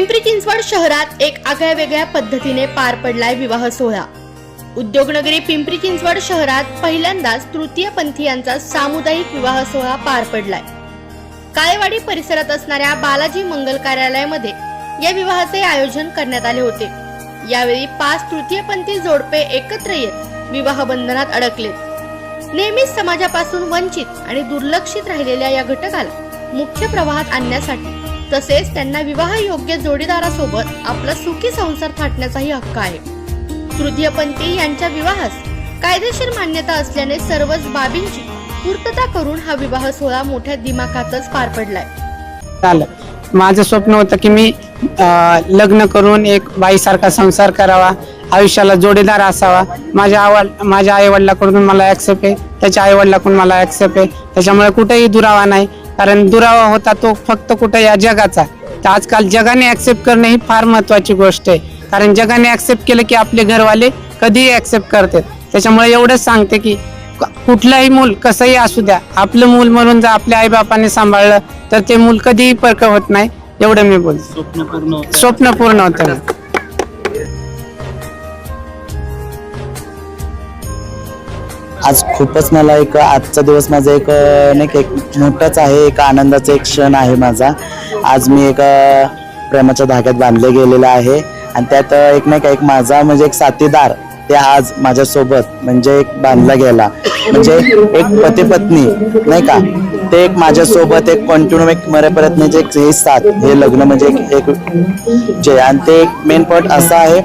पिंपरी चिंचवड शहरात एक आगळ्या वेगळ्या पद्धतीने पार पडलाय विवाह सोहळा. उद्योगनगरी पिंपरी चिंचवड शहरात पहिल्यांदाच तृतीय पंथीयांचा सामुदायिक विवाह सोहळा पार पडलाय. काळेवाडी परिसरात असणाऱ्या बालाजी मंगल कार्यालयामध्ये या विवाहाचे आयोजन करण्यात आले होते. यावेळी पाच तृतीयपंथी जोडपे एकत्र येत विवाह बंधनात अडकलेत. नेहमीच समाजापासून वंचित आणि दुर्लक्षित राहिलेल्या या घटकाला मुख्य प्रवाहात आणण्यासाठी तसेच त्यांना विवाह योग्य जोडीदारासोबत आपला सुखी संसार थाटण्याचाही हक्क आहे. तृतीयपंथी यांच्या विवाहास कायदेशीर मान्यता असल्याने सर्वच बाबींची पूर्तता करून हा विवाह सोहळा मोठ्या दिमाखातच पार पडलाय. माझं स्वप्न होतं की मी लग्न करून एक बाईसारखा संसार करावा आयुष्याला जोडीदार असावा. माझ्या आवड माझ्या आईवडिलाकडून मला ऍक्सेप्ट आहे त्याच्या आईवडिलाकडून मला ऍक्सेप्ट आहे. त्याच्यामुळे कुठेही दुरावा नाही. कारण दुरावा होता तो फक्त कुठे या जगाचा. तर आजकाल जगाने ऍक्सेप्ट करणे ही फार महत्वाची गोष्ट आहे. कारण जगाने ऍक्सेप्ट केलं की आपले घरवाले कधीही ऍक्सेप्ट करतात. त्याच्यामुळे एवढंच सांगते की क- कुठलंही मूल कसंही असू द्या आपलं मूल म्हणून जर आपल्या आईबापाने सांभाळलं तर ते मूल कधीही परक होत नाही एवढं मी बोलतो. स्वप्न पूर्ण होतं. आज खूपच मला एक आजचा दिवस माझा एक नाही का एक मोठाच आहे एक आनंदाचा एक क्षण आहे माझा. आज मी एक प्रेमाच्या धाग्यात बांधले गेलेला आहे. आणि त्यात एक नाही का एक माझा म्हणजे एक साथीदार ते आज माझ्यासोबत म्हणजे एक बांधला गेला. म्हणजे एक पती पत्नी नाही का ते एक माझ्यासोबत एक कंटिन्यू एक मरेपर्यंत म्हणजे एक हे साथ हे लग्न म्हणजे एक एक जे आणि ते एक मेन पॉईंट असा आहे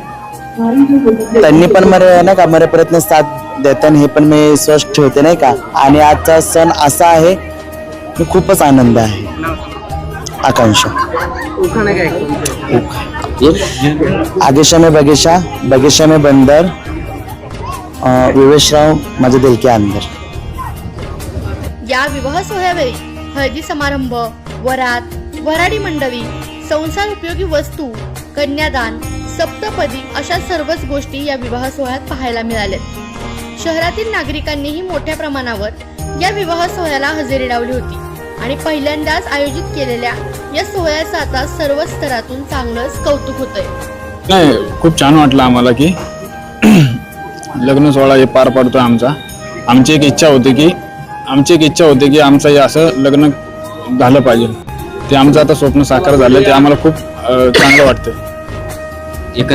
त्यांनी पण मरे नाही का मरेपर्यंत साथ देताना हे पण मी स्वस्थ ठेवते नाही का? आणि आजचा सण असा आहे की खूपच आनंद आहे. आकांक्षा. आगेशा में बगेशा बगेशा में बंदर विवेशराव माझे दिल के अंदर या विवाह सोहळ्यावेळी हळदी समारंभ वरात वराडी मंडवी संसार उपयोगी वस्तू कन्यादान सप्तपदी अशा सर्वच गोष्टी या विवाह सोहळ्यात पाहायला मिळाल्यात. शहरातील नागरिकांनीही मोठ्या प्रमाणावर या विवाह सोहळ्याला हजेरी लावली होती आणि पहिल्यांदाच आयोजित केलेल्या या सोहळ्याचं आता सर्व स्तरातून चांगलंच कौतुक होतंय. आहे खूप छान वाटलं आम्हाला की लग्न सोहळा हे पार पडतोय आमचा. आमची एक इच्छा होती की आमची एक इच्छा होती की आमचं हे असं लग्न झालं पाहिजे. ते आमचं आता स्वप्न साकार झालं ते आम्हाला खूप चांगलं वाटतं ya kan?